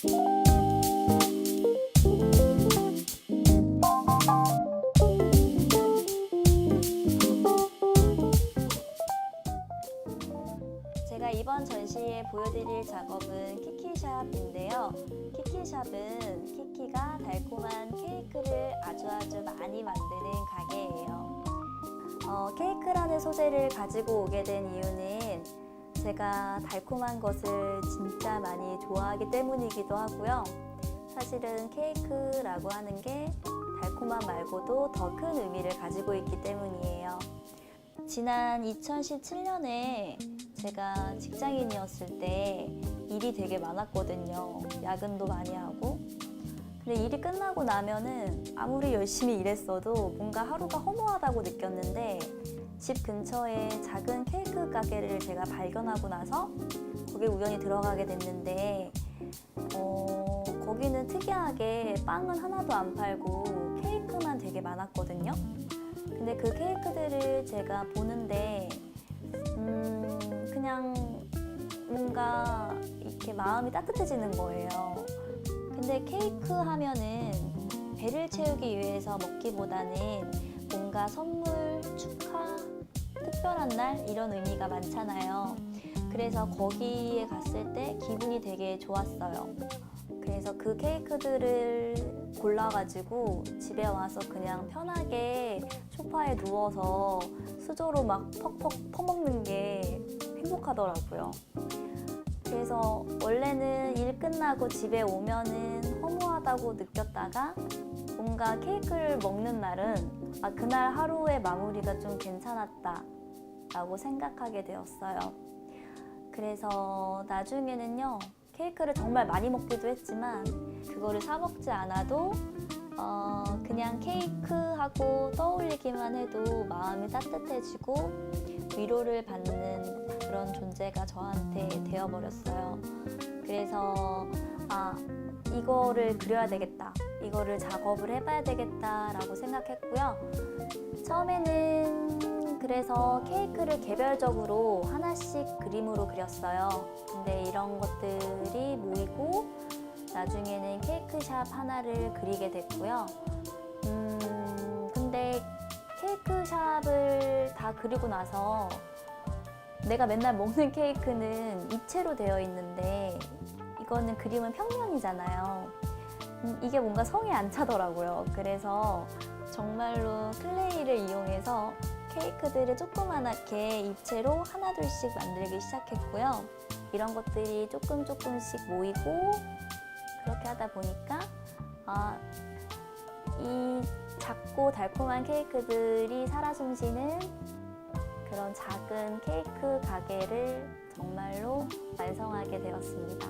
제가 이번 전시에 보여드릴 작업은 키키샵인데요. 키키샵은 키키가 달콤한 케이크를 아주 아주 많이 만드는 가게예요. 어, 케이크라는 소재를 가지고 오게 된 이유는 제가 달콤한 것을 진짜 많이 좋아하기 때문이기도 하고요. 사실은 케이크라고 하는 게 달콤함 말고도 더 큰 의미를 가지고 있기 때문이에요. 지난 2017년에 제가 직장인이었을 때 일이 되게 많았거든요. 야근도 많이 하고. 근데 일이 끝나고 나면은 아무리 열심히 일했어도 뭔가 하루가 허무하다고 느꼈는데 집 근처에 작은 케이크 가게를 제가 발견하고 나서 거기 우연히 들어가게 됐는데 어, 거기는 특이하게 빵은 하나도 안 팔고 케이크만 되게 많았거든요. 근데 그 케이크들을 제가 보는데 음, 그냥 뭔가 이렇게 마음이 따뜻해지는 거예요. 근데 케이크 하면은 배를 채우기 위해서 먹기보다는 뭔가 선물, 특별한 날 이런 의미가 많잖아요. 그래서 거기에 갔을 때 기분이 되게 좋았어요. 그래서 그 케이크들을 골라가지고 집에 와서 그냥 편하게 소파에 누워서 수저로 막 퍽퍽 퍼먹는 게 행복하더라고요. 그래서 원래는 일 끝나고 집에 오면은 허무하다고 느꼈다가 뭔가 케이크를 먹는 날은 아, 그날 하루의 마무리가 좀 괜찮았다 라고 생각하게 되었어요. 그래서 나중에는요, 케이크를 정말 많이 먹기도 했지만, 그거를 사 먹지 않아도, 어, 그냥 케이크하고 떠올리기만 해도 마음이 따뜻해지고, 위로를 받는 그런 존재가 저한테 되어버렸어요. 그래서, 아, 이거를 그려야 되겠다. 이거를 작업을 해봐야 되겠다라고 생각했고요. 처음에는 그래서 케이크를 개별적으로 하나씩 그림으로 그렸어요. 근데 이런 것들이 모이고 나중에는 케이크샵 하나를 그리게 됐고요. 음, 근데 케이크샵을 다 그리고 나서 내가 맨날 먹는 케이크는 입체로 되어 있는데 이거는 그림은 평면이잖아요. 음, 이게 뭔가 성에 안 차더라고요. 그래서 정말로 클레이를 이용해서 케이크들을 조그만하게 입체로 하나둘씩 만들기 시작했고요. 이런 것들이 조금 조금씩 모이고 그렇게 하다 보니까 아, 이 작고 달콤한 케이크들이 살아 숨쉬는 그런 작은 케이크 가게를 정말로 완성하게 되었습니다.